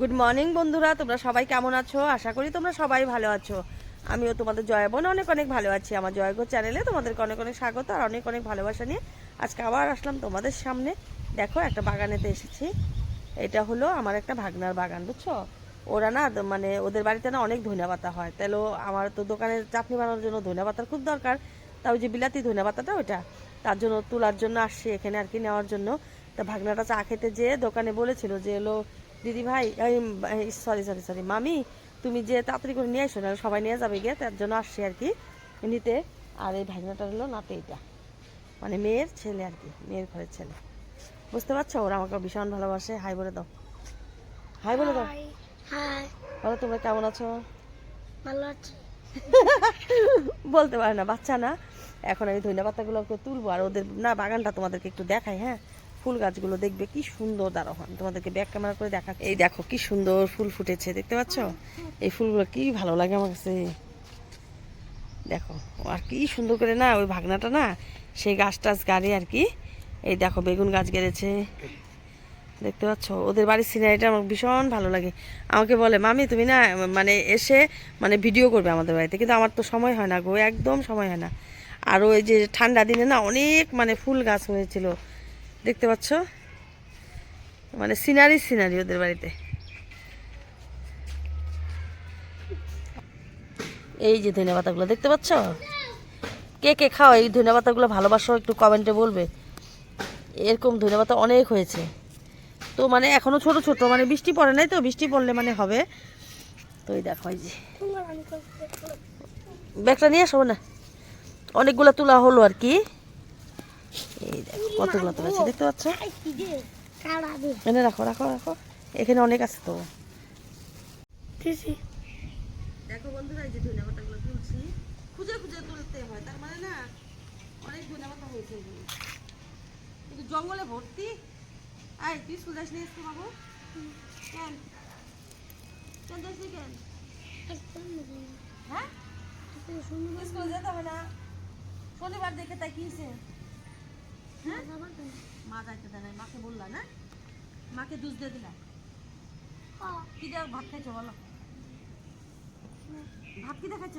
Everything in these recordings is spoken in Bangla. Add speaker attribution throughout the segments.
Speaker 1: গুড মর্নিং বন্ধুরা। তোমরা সবাই কেমন আছো? আশা করি তোমরা সবাই ভালো আছো। আমিও তোমাদের জয় বোন অনেক অনেক ভালো আছি। আমার জয়গো চ্যানেলে তোমাদেরকে অনেক অনেক স্বাগত আর অনেক অনেক ভালোবাসা নিয়ে। আজকে আবার আসলাম তোমাদের সামনে। দেখো, একটা বাগানেতে এসেছি। এটা হলো আমার একটা ভাগনার বাগান, বুঝছ? ওরা না মানে ওদের বাড়িতে না অনেক ধনে পাতা হয়। তাহলে আমার তো দোকানের চাটনি বানানোর জন্য ধনে পাতার খুব দরকার। তা ওই যে বিলাতি ধনে পাতাটা ওইটা। তার জন্য, তোলার জন্য আসছি এখানে আর কি নেওয়ার জন্য। তা ভাগনাটা চা খেতে যেয়ে দোকানে বলেছিল যে এলো দিদি ভাই সরি সরি সরি মামি তুমি যে তাড়াতাড়ি করে নিয়ে আসো না সবাই নিয়ে যাবে গিয়ে তার জন্য আসছি আর কি নিতে। আর এই ভাগনাটা হলো নাতে এটা। মানে মেয়ের ছেলে আর কি মেয়ের ঘরের ছেলে। বুঝতে পারছ? ওরা আমাকে ভীষণ ভালোবাসে। হাই বলে দাও। হাই বলে দাও। বলো তোমরা কেমন আছো?
Speaker 2: ভালো আছি।
Speaker 1: বলতে পারে না বাচ্চা না। এখন আমি ধনিয়া পাতাগুলোকে তুলবো আর ওদের না বাগানটা তোমাদেরকে একটু দেখাই হ্যাঁ? ফুল গাছগুলো দেখবে কি সুন্দর আমি তোমাদেরকে ব্যাক ক্যামেরা করে দেখা এই দেখো কি সুন্দর ফুল ফুটেছে, দেখতে পাচ্ছ? এই ফুলগুলো কি ভালো লাগে আমার কাছে। দেখো, আর কি সুন্দর করে না, ওই ভাগনাটা না, সেই গাছ টাছ গাড়ি আর কি। এই দেখো, বেগুন গাছ গেড়েছে। দেখতে পাচ্ছ? ওদের বাড়ির সিনারিটা আমার ভীষণ ভালো লাগে। আমাকে বলে, মামি, তুমি না মানে এসে মানে ভিডিও করবে আমাদের বাড়িতে। কিন্তু আমার তো সময় হয় না গো, একদম সময় হয় না। আর ওই যে ঠান্ডা দিনে না, অনেক মানে ফুল গাছ হয়েছিল। দেখতে পাচ্ছ? মানে সিনারি সিনারি ওদের বাড়িতে। এই যে ধনে পাতাগুলো, দেখতে পাচ্ছ? কে কে খাও? এই ধনে পাতাগুলো ভালোবাসো, একটু কমেন্টে বলবে। এরকম ধনে পাতা অনেক হয়েছে। তো মানে এখনও ছোট ছোট মানে বৃষ্টি পড়ে নাই তো? বৃষ্টি পড়লে মানে হবে। তো দেখো, এই যে। ব্যাগটা নিয়ে আসো না। অনেকগুলো তোলা হলো আর কি। এই দেখো কতগুলো তুলেছে দেখতে পাচ্ছ? এনে রাখো রাখো রাখো। এখানে অনেক আছে তো। দেখো বন্ধুরা এই যে ধনে পাতাগুলো তুলছি। খুঁজে খুঁজে তুলতে হয় তার মানে না অনেক ধনে পাতা হয়েছে কিন্তু জঙ্গলে ভর্তি। আয় তুই স্কুল যাস বাবু? কেন? কেন যাস কেন? হ্যাঁ? স্কুল যেতে হবে না। শনিবার দেখে তাই কি হয়েছে হ্যাঁ মা যাইতে দেয় নাই মাকে বললা না মাকে দুধ দিয়ে দিলা কি দেওয়া ভাত খাইছো বলো ভাত কি দেখাচ্ছ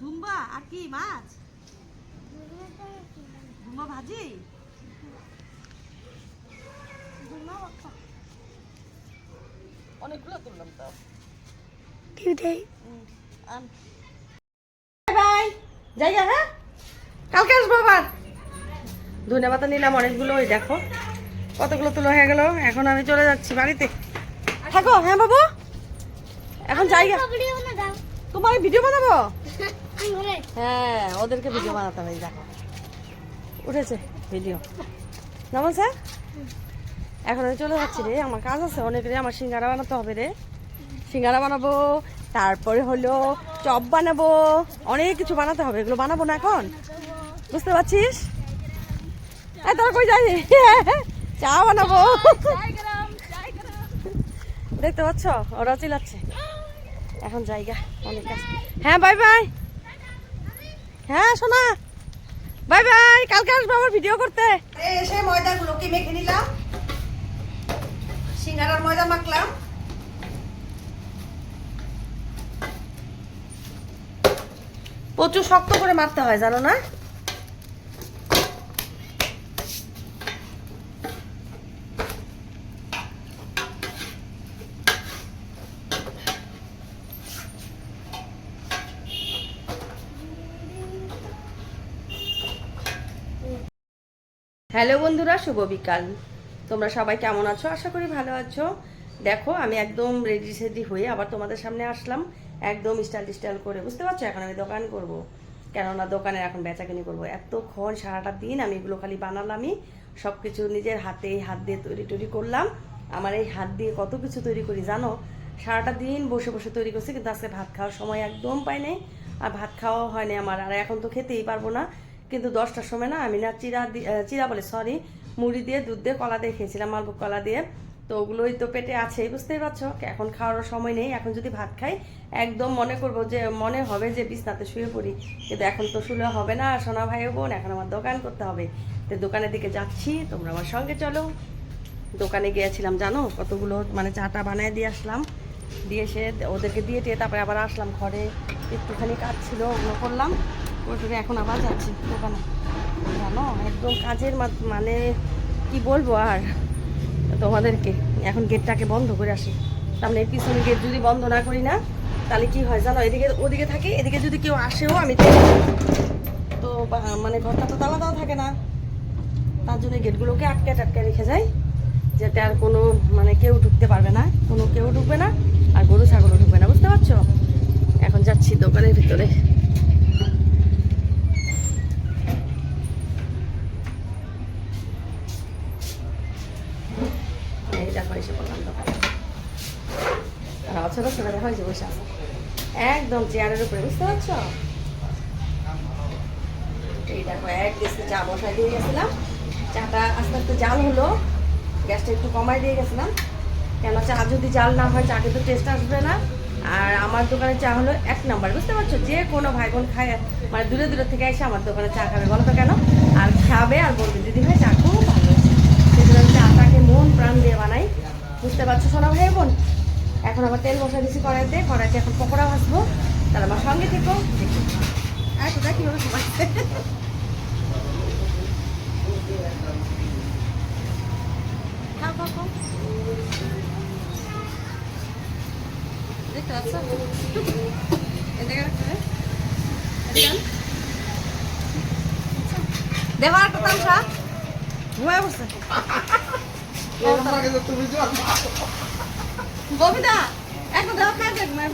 Speaker 1: ধুম্বা আর কি মাছ ধুম্বা ভাজি অনেকগুলো তুললাম তো বাই যাই হ্যাঁ কালকে আসব আবার। ধনে পাতা নিলাম অনেকগুলো ওই দেখো। কতগুলো তুলো হয়ে গেল? এখন আমি চলে যাচ্ছি বাড়িতে। থাকো হ্যাঁ বাবু? এখন জায়গা তোমার ভিডিও বানাবো? হ্যাঁ ওদেরকে ভিডিও বানাতে হবে দেখো। উঠেছে ভিডিও। নমন স্যার। এখন আমি চলে যাচ্ছি রে আমার কাজ আছে অনেক রে আমার সিঙ্গারা বানাতে হবে রে। সিঙ্গারা বানাবো তারপরে হলো চপ বানাবো অনেক কিছু বানাতে হবে এগুলো বানাবো না এখন? বুঝতে পারছিস? তোরা চা বানাবো। দেখতে পাচ্ছ? ওরা চিল্লাচ্ছে। এখন জায়গা, অনেক হ্যাঁ বাই বাই। হ্যাঁ শোনা বাই বাই, কালকে আসব আবার ভিডিও করতে। এসে ময়দাগুলোকে মেখে নিলাম? সিঙ্গারার ময়দা মাখলাম। প্রচুর শক্ত করে মারতে হয়, জানো না? হ্যালো বন্ধুরা, শুভ বিকাল। তোমরা সবাই কেমন আছো? আশা করি ভালো আছো। দেখো, আমি একদম রেডি সেডি হয়ে আবার তোমাদের সামনে আসলাম। একদম স্টাইল স্টাইল করে। বুঝতে পারছ? এখন আমি দোকান করব। কেননা দোকানে এখন বেচাকেনি করব। এতক্ষণ সারাটা দিন আমি এগুলো খালি বানালামই। সব কিছু নিজের হাতে হাত দিয়ে তৈরি টৈরি করলাম। আমার এই হাত দিয়ে কত কিছু তৈরি করি জানো? সারাটা দিন বসে বসে তৈরি করছি, কিন্তু আজকে ভাত খাওয়ার সময় একদম পাই নাই। আর ভাত খাওয়া হয়নি আমার। আর এখন তো খেতেই পারব না। কিন্তু দশটার সময় না, আমি না চিরা চিরা বলে সরি মুড়ি দিয়ে, দুধ দিয়ে কলা দিয়ে খেয়েছিলাম, মালভোগ কলা দিয়ে। তো ওগুলোই তো পেটে আছেই, বুঝতেই পারছ? এখন খাওয়ার সময় নেই, এখন যদি ভাত খাই, একদম মনে করব যে, মনে হবে যে বিছনাতে শুয়ে পড়ি। কিন্তু এখন তো শুলে হবে না, সোনা ভাই বোন, এখন আমার দোকান করতে হবে। তো দোকানের দিকে যাচ্ছি, তোমরা আমার সঙ্গে চলো। দোকানে গিয়েছিলাম, জানো? কতগুলো মানে চাটা বানিয়ে দিয়ে আসলাম। দিয়ে এসে ওদেরকে দিয়ে টিয়ে তারপরে আবার আসলাম ঘরে। একটুখানি কাজ ছিল, ওগুলো করলাম। করে এখন আবার যাচ্ছি দোকানে জানো, একদম কাজের মানে কি বলব আর তোমাদেরকে, এখন গেটটাকে বন্ধ করে আসি। এই পিছনে গেট যদি বন্ধ না করি না, তাহলে কি হয় জানো, এদিকে, ওদিকে থাকে, এদিকে যদি কেউ আসেও আমি তো মানে ঘরটা তো তালা দেওয়া থাকে না। তার জন্য গেটগুলোকে আটকে টাটকে রেখে যাই, যাতে আর কোনো মানে কেউ ঢুকতে পারবে না, কোনো কেউ ঢুকবে না, আর গরু, ছাগলও ঢুকবে না, বুঝতে পারছ? এখন যাচ্ছি দোকানের ভিতরে। এই দেখো এসে বললাম দোকানে দেখো একদম চেয়ারের উপরে বুঝতে পারছ এই দেখো এক গ্যাসে চা বসাই দিয়ে গেছিলাম চাটা আস্তে আস্তে জাল হলো গ্যাসটা একটু কমাই দিয়ে গেছিলাম কেন চা যদি জাল না হয় চা কিন্তু টেস্ট আসবে না আর আমার দোকানে চা হলো এক নাম্বার বুঝতে পারছ যে কোনো ভাই বোন খায় মানে দূরে দূরে থেকে এসে আমার দোকানে চা খাবে বলো তো কেন আর খাবে আর বলবে দিদি ভাই চা খুব ভালো হয়েছে সেজন্য আমি চাটাকে মন প্রাণ দিয়ে বানাই পারছ সোনা ভাই বোন? এখন আমার তেল বসাই দিয়েছি কড়াইতে কড়াইতে এখন পকোড়া ভাজবো। তাহলে আমার সঙ্গে থেকো। দেখি পাচ্ছ? একটা তামসা। ঘুমায় বসছে ববিতা ম্যাম।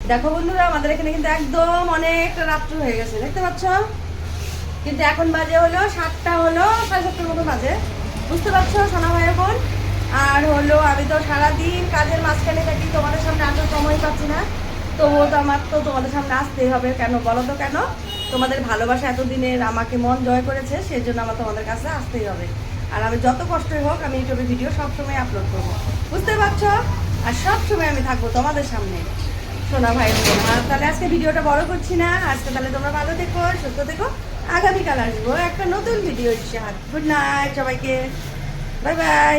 Speaker 1: দেখো বন্ধুরা আমাদের এখানে কিন্তু একদম অনেকটা রাত্র হয়ে গেছে দেখতে পাচ্ছ? কিন্তু এখন বাজে হলো সাতটা হলো সাড়ে সাতটার মতো বাজে। বুঝতে পারছ সোনা ভাই এখন? আর হলো আমি তো সারাদিন কাজের মাঝখানে থাকি তোমাদের সামনে আসার সময় পাচ্ছি না। তবুও তো আমার তো তোমাদের সামনে আসতেই হবে। কেন বলো তো কেন? তোমাদের ভালোবাসা এতদিনের আমাকে মন জয় করেছে সেই জন্য আমার তোমাদের কাছে আসতেই হবে। আর আমি যত কষ্টই হোক, আমি ইউটিউবে ভিডিও সবসময় আপলোড করব। বুঝতে পারছ? আর সবসময় আমি থাকব তোমাদের সামনে। সোনা ভাই, আর তাহলে আজকে ভিডিওটা বড় করছি না। আজকে তাহলে তোমরা ভালো দেখো সুস্থ দেখো আগামীকাল আসব একটা নতুন ভিডিও গুড নাইট সবাইকে। Bye bye.